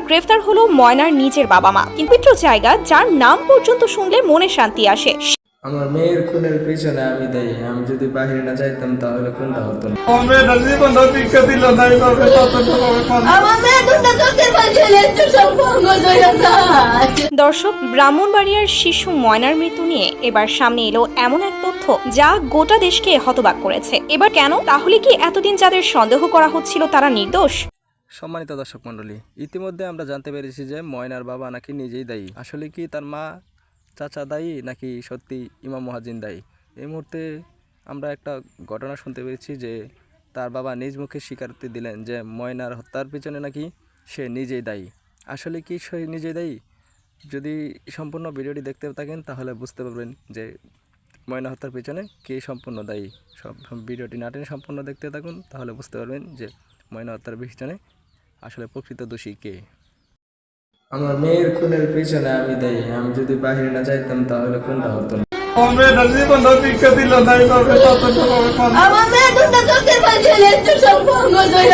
গ্রেফতার হলো ময়নার নিজের বাবা মা। কিন্তু পবিত্র জায়গা যার নাম পর্যন্ত শুনলে মনে শান্তি আসে। আমার মেয়ের খুনের পিছনে আমি দেই আমি যদি বাহিরে না যাইতাম তাহলে কোনটা হতো না? দিল আমার মেয়ে দুটো চোখের পাশে দর্শক ব্রাহ্মণবাড়িয়ার শিশু ময়নার মৃত্যু নিয়ে এবার সামনে এলো এমন এক তথ্য যা গোটা দেশকে হতবাক করেছে। এবার কেন? তাহলে কি এতদিন যাদের সন্দেহ করা হচ্ছিল তারা নির্দোষ? সম্মানিত দর্শক মণ্ডলী, ইতিমধ্যে আমরা জানতে পেরেছি যে ময়নার বাবা নাকি নিজেই দায়ী। আসলে কি তার মা চাচা দায়ী নাকি সত্যি ইমাম মহাজিন দায়ী? এই মুহূর্তে আমরা একটা ঘটনা শুনতে পেরেছি যে তার বাবা নিজ মুখে স্বীকারোক্তি দিলেন যে ময়নার হত্যার পিছনে নাকি সে নিজেই দায়ী। আসলে কি সে নিজেই দায়ী? যদি সম্পূর্ণ ভিডিওটি দেখতে থাকেন, তাহলে বুঝতে পারবেন যে ময়না হত্যার পিছনে কে সম্পূর্ণ দায়ী। সব ভিডিওটি না টেনে সম্পূর্ণ দেখতে থাকুন, তাহলে বুঝতে পারবেন যে ময়না হত্যার পিছনে আসলে প্রকৃত দোষী কে? আমার মেয়ের খুনের পিছনে আমি দেই আমি যদি বাহিরে না যাইতাম, তাহলে কোনটা হতো সম্পর্ক হয়ে যায়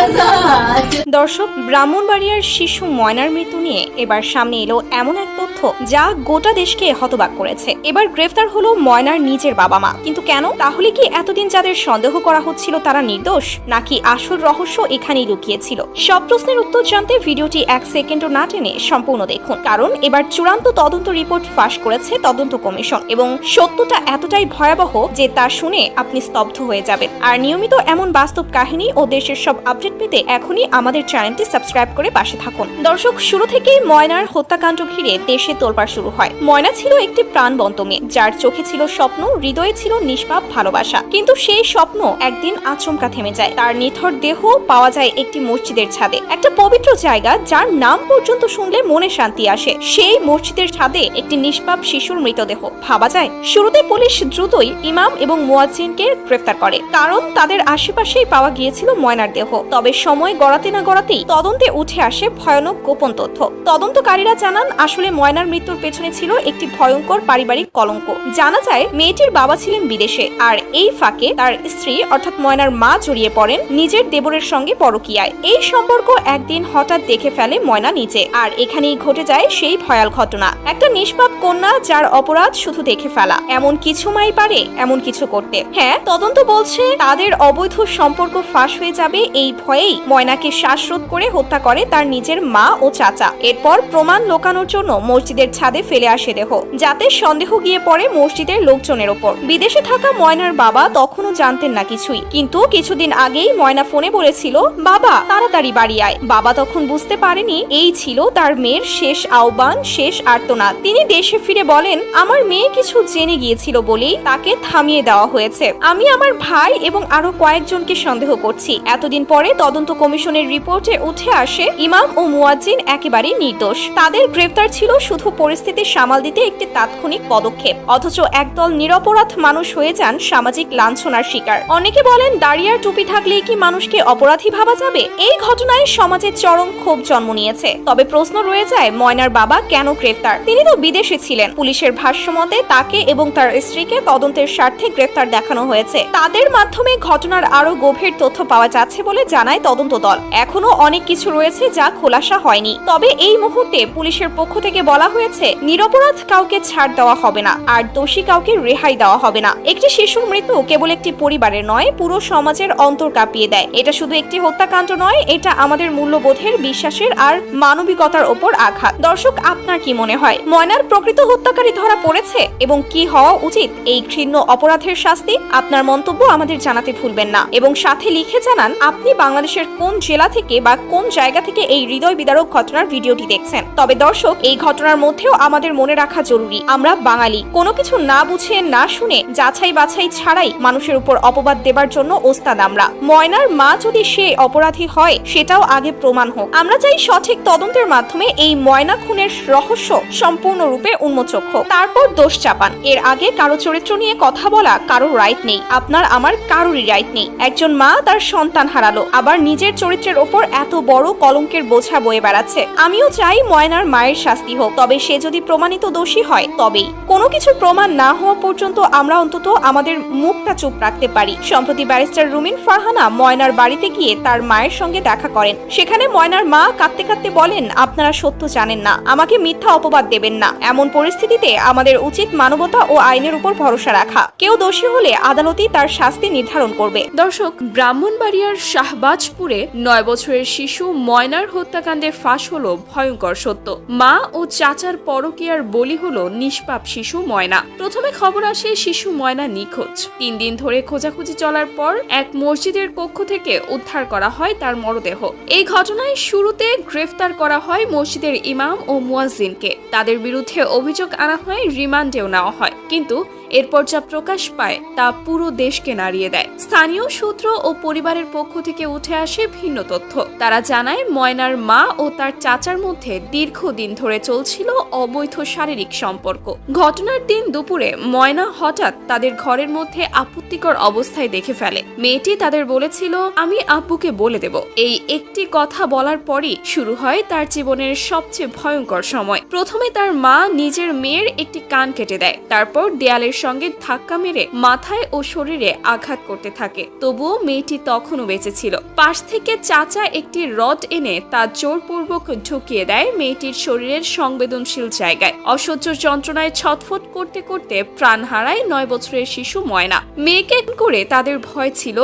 দর্শক, ব্রাহ্মণবাড়িয়ার শিশু ময়নার মৃত্যু নিয়ে এবার সামনে এলো এমন এক তথ্য যা গোটা দেশকে হতবাক করেছে। এবার গ্রেফতার হলো ময়নার নিজের বাবা মা। কিন্তু কেন? তাহলে কি এতদিন যাদের সন্দেহ করা হচ্ছিল তারা নির্দোষ? নাকি আসল রহস্য এখানেই লুকিয়েছিল? সব প্রশ্নের উত্তর জানতে ভিডিওটি এক সেকেন্ডও না টেনে সম্পূর্ণ দেখুন। কারণ এবার চূড়ান্ত তদন্ত রিপোর্ট ফাঁস করেছে তদন্ত কমিশন এবং সত্যটা এতটাই ভয়াবহ যে তা শুনে আপনি স্তব্ধ হয়ে যাবেন। আর নিয়মিত এমন বাস্তব কাহিনী ও দেশের সব আপডেট পেতে এখনই আমাদের চ্যানেলটি সাবস্ক্রাইব করে পাশে থাকুন। দর্শক, শুরু থেকেই ময়নার হত্যাকাণ্ড ঘিরে দেশে তোলপাড় শুরু হয়। ময়না ছিল একটি প্রাণবন্ত মেয়ে যার চোখে ছিল স্বপ্ন, হৃদয়ে ছিল নিষ্পাপ ভালোবাসা। কিন্তু সেই স্বপ্ন একদিন আচমকা থেমে যায়। তার নিথর দেহ পাওয়া যায় একটি মসজিদের ছাদে। একটা পবিত্র জায়গা যার নাম পর্যন্ত শুনলে মনে শান্তি আসে। সেই মসজিদের ছাদে একটি নিষ্পাপ শিশুর মৃতদেহ। ভাবা যায় শুরুতে পুলিশ দ্রুতই ইমাম এবং মুয়াজ্জিনকে গ্রেফতার করে, কারণ তাদের আশেপাশেই পাওয়া গিয়েছিল ময়নার দেহ। তবে সময় গড়াতে না গড়াতেই তদন্তে উঠে আসে ভয়ানক গোপন তথ্য। তদন্তকারীরা জানান, আসলে ময়নার মৃত্যুর পেছনে ছিল একটি ভয়ঙ্কর পারিবারিক কলঙ্ক। জানা যায়, মেয়েটির বাবা ছিলেন বিদেশে, আর এই ফাঁকে তার স্ত্রী, অর্থাৎ ময়নার মা জড়িয়ে পড়েন নিজের দেবরের সঙ্গে পরকীয়ায়। এই সম্পর্ক একদিন হঠাৎ দেখে ফেলে ময়না নিজে, আর এখানেই ঘটে যায় সেই ভয়াল ঘটনা। একটা নিষ্পাপ কন্যা যার অপরাধ শুধু দেখে ফেলা। এমন কিছু মাই পারে, এমন কিছু করতে। হ্যাঁ তদন্ত বলছে তাদের অবৈধ সম্পর্ক ফাঁস হয়ে যাবে এই ভয়েই ময়নাকে শ্বাসরোধ করে হত্যা করে তার নিজের মা ও চাচা। এরপর প্রমাণ লোকানোর জন্য মসজিদের ছাদে ফেলে আসে দেহ, যাতে সন্দেহ গিয়ে পড়ে মসজিদের লোকজনের ওপর। বিদেশে থাকা ময়নার বাবা তখনও জানতেন না কিছুই, কিন্তু কিছুদিন আগেই ময়না ফোনে বলেছিল, বাবা, তাড়াতাড়ি বাড়ি আয়। বাবা তখন বুঝতে পারেনি এই ছিল তার মেয়ের শেষ আহ্বান, শেষ আর্তনাদ। তিনি দেশে ফিরে বলেন, আমার মেয়ে কিছু জেনে গিয়েছিল বলেই তাকে থামিয়ে দেওয়া হয়েছে। আমি আমার ভাই এবং আরও কয়েকজনকে সন্দেহ করছি। এতদিন পরে তদন্ত কমিশনের রিপোর্টে উঠে আসে ইমাম ও মুয়াজ্জিন একেবারেই নির্দোষ। তাদের গ্রেফতার ছিল শুধু পরিস্থিতি সামাল দিতে একটি তাৎক্ষণিক পদক্ষেপ। অথচ একদল নিরপরাধ মানুষ হয়ে যান সামাজিক লাঞ্ছনার শিকার। অনেকে বলেন দাঁড়িয়ার টুপি থাকলেই কি মানুষকে অপরাধী ভাবা যাবে? এই ঘটনায় সমাজের চরম ক্ষোভ জন্ম নিয়েছে। তবে প্রশ্ন রয়ে যায়, ময়নার বাবা কেন গ্রেফতার? তিনি তো বিদেশে ছিলেন। পুলিশের ভাষ্যমতে তাকে এবং তার স্ত্রীকে তদন্তের স্বার্থে গ্রেফতার দেখানো হয়েছে। তাদের মাধ্যমে ঘটনার আরও গভীর তথ্য পাওয়া যাচ্ছে বলে জানায় তদন্ত দল। এখনও অনেক কিছু রয়েছে যা খোলাসা হয়নি। তবে এই মুহূর্তে পুলিশের পক্ষ থেকে বলা হয়েছে, নিরপরাধ কাউকে ছাড় দেওয়া হবে না আর দোষী কাউকে রেহাই দেওয়া হবে না। একটি শিশুর মৃত্যু কেবল একটি পরিবারের নয়, পুরো সমাজের অন্তর কাঁপিয়ে দেয়। এটা শুধু একটি হত্যাকাণ্ড নয়, এটা আমাদের মূল্যবোধের বিশ্বাসের আর মানবিকতার ওপর আঘাত। দর্শক, আপনার কি মনে হয়? ময়নার প্রকৃত হত্যাকারী ধরা পড়েছে এবং কি হওয়া উচিত এই ঘৃণ্য অপরাধের শাস্তি? আপনার মন্তব্য আমাদের জানাতে ভুলবেন না। এবং সাথে লিখে জানান, আপনি বাংলাদেশের কোন জেলা থেকে বা কোন জায়গা থেকে এই হৃদয় বিদারক ঘটনার ভিডিওটি দেখছেন? তবে দর্শক, এই ঘটনার মধ্যেও আমাদের মনে রাখা জরুরি। আমরা বাঙালি। কোনো কিছু না বুঝে, না শুনে, যাচাই বাছাই ছাড়াই মানুষের উপর অপবাদ দেবার জন্য ওস্তাদ আমরা। ময়নার মা যদি সে অপরাধী হয়, সেটাও আগে প্রমাণ হোক। আমরা চাই সঠিক তদন্তের মাধ্যমে এই ময়না খুনের রহস্য সম্পূর্ণরূপে উন্মোচক হোক। তারপর দোষ চাপান। এর আগে কারও চরিত্র নিয়ে কথা বলা কারও রাইট নেই। আপনার আমার কারোরই রাইট নেই। একজন মা তার সন্তান হারালো, আবার নিজের চরিত্রের ওপর এত বড় কলঙ্কের বোঝা বয়ে বেড়াচ্ছে। আমিও চাই ময়নার মায়ের শাস্তি হোক, তবে সে যদি প্রমাণিত দোষী হয়, তবেই। কোনো কিছু প্রমাণ না হওয়া পর্যন্ত আমরা অন্তত আমাদের মুখটা চুপ রাখতে পারি। সম্প্রতি ব্যারিস্টার রুমিন ফারহানা ময়নার বাড়িতে গিয়ে তার মায়ের সঙ্গে দেখা করেন। সেখানে ময়নার মা কাঁদতে কাঁদতে বলেন, আপনারা সত্য জানেন না। আমাকে মিথ্যা অপবাদ দেবেন না। এমন পরিস্থিতিতে আমাদের উচিত মানবতা আইনের উপর ভরসা রাখা। কেউ দোষী হলে আদালতই তার শাস্তি নির্ধারণ করবে। দর্শক, ব্রাহ্মণবাড়িয়ার শাহবাজপুরে নয় বছরের শিশু ময়নার হত্যাকাণ্ডে ফাঁস হলো ভয়ঙ্কর সত্য। মা ও চাচার পরকীয়ার বলি হলো নিষ্পাপ শিশু ময়না। প্রথমে খবর আসে শিশু ময়না নিখোঁজ। তিন দিন ধরে খোঁজাখুঁজি চলার পর এক মসজিদের কক্ষ থেকে উদ্ধার করা হয় তার মরদেহ। এই ঘটনায় শুরুতে গ্রেফতার করা হয় মসজিদের ইমাম ও মুয়াজ্জিনকে। তাদের বিরুদ্ধে অভিযোগ আনা হয়, রিমান্ডেও নেওয়া হয়। কিন্তু এরপর যা প্রকাশ পায় তা পুরো দেশকে নাড়িয়ে দেয়। স্থানীয় সূত্র ও পরিবারের পক্ষ থেকে উঠে আসে ভিন্ন তথ্য। তারা জানায়, ময়নার মা ও তার চাচার মধ্যে দীর্ঘদিন ধরে চলছিল অবৈধ শারীরিক সম্পর্ক। ঘটনার দিন দুপুরে ময়না হঠাৎ তাদের ঘরের মধ্যে আপত্তিকর অবস্থায় দেখে ফেলে। মেয়েটি তাদের বলেছিল, আমি আব্বুকে বলে দেব। এই একটি কথা বলার পরই শুরু হয় তার জীবনের সবচেয়ে ভয়ঙ্কর সময়। প্রথমে তার মা নিজের মেয়ের একটি কান কেটে দেয়, তারপর দেয়ালের সঙ্গে ধাক্কা মেরে মাথায় ও শরীরে আঘাত করতে থাকে। তবুও মেয়েটি তখনও বেঁচে ছিল। পাশ থেকে চাচা একটি রড এনে তা জোরপূর্বক ঢুকিয়ে দেয় মেয়েটির শরীরের সংবেদনশীল জায়গায়। অসহ্য যন্ত্রণায় ছটফট করতে করতে প্রাণ হারায় নয় বছরের শিশু ময়না। মেয়েকে করে তাদের ভয় ছিল,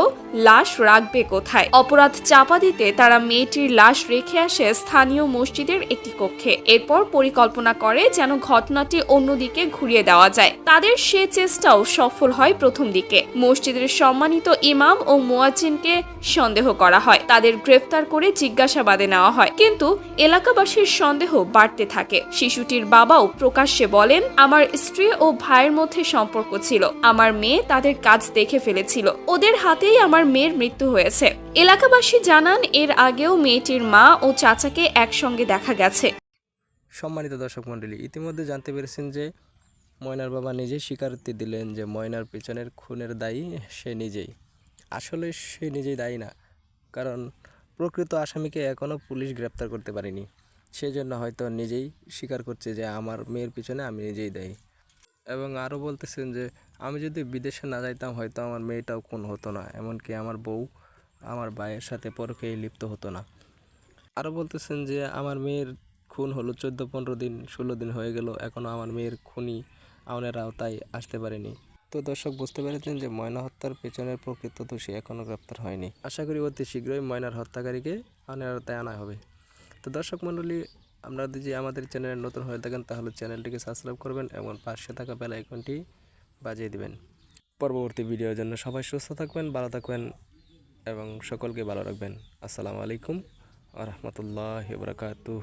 লাশ রাখবে কোথায়? অপরাধ চাপা দিতে তারা মেয়েটির লাশ রেখে আসে স্থানীয় মসজিদের একটি কক্ষে। এরপর পরিকল্পনা করে যেন ঘটনাটি অন্যদিকে ঘুরিয়ে দেওয়া যায়। তাদের সে চেষ্টাও সফল হয় প্রথম দিকে। মসজিদের সম্মানিত ইমাম ও মুয়াজ্জিনকে সন্দেহ করা হয়। তাদের গ্রেফতার করে জিজ্ঞাসাবাদে নেওয়া হয়। কিন্তু এলাকাবাসীর সন্দেহ বাড়তে থাকে। শিশুটির বাবাও প্রকাশ্যে বলেন, আমার স্ত্রী ও ভাইয়ের মধ্যে সম্পর্ক ছিল। আমার মেয়ে তাদের কাজ দেখে ফেলেছিল। ওদের হাতেই আমার মেয়ের মৃত্যু হয়েছে। এলাকাবাসী জানান, এর আগেও মেয়েটির মা ও চাচাকে একসঙ্গে দেখা গেছে। সম্মানিত দর্শক মণ্ডলী, ইতিমধ্যে জানতে পেরেছেন যে ময়নার বাবা নিজেই স্বীকারোক্তি দিলেন যে ময়নার পিছনের খুনের দায়ী সে নিজেই। আসলে সে নিজেই দায়ী না, কারণ প্রকৃত আসামিকে এখনও পুলিশ গ্রেপ্তার করতে পারেনি। সেজন্য হয়তো নিজেই স্বীকার করছে যে আমার মেয়ের পিছনে আমি নিজেই দায়ী। এবং আরও বলতেছেন যে, আমি যদি বিদেশে না যাইতাম, হয়তো আমার মেয়েটাও খুন হতো না, এমনকি আমার বউ আমার ভাইয়ের সাথে পরকেই লিপ্ত হতো না। আরও বলতেছেন যে, আমার মেয়ের খুন হলো চোদ্দ, পনেরো দিন, ষোলো দিন হয়ে গেল এখনও আমার মেয়ের খুনি আউনের আওতায় আসতে পারেনি। তো দর্শক বুঝতে পেরেছেন যে ময়না হত্যার পেছনের প্রকৃত দোষী এখনও গ্রেপ্তার হয়নি। আশা করি অতি শীঘ্রই ময়নার হত্যাকারীকে আউনের আওতায় আনা হবে। তো দর্শক মণ্ডলী আপনারা যদি আমাদের চ্যানেলে নতুন হয়ে থাকেন তাহলে চ্যানেলটিকে সাবস্ক্রাইব করবেন এবং পাশে থাকা বেল আইকনটি বাজিয়ে দিবেন। পরবর্তী ভিডিওর জন্য সবাই সুস্থ থাকবেন ভালো থাকবেন এবং সকলকে ভালো রাখবেন। আসসালামু আলাইকুম আ রহমতুল্লাহ বরকাতুহ।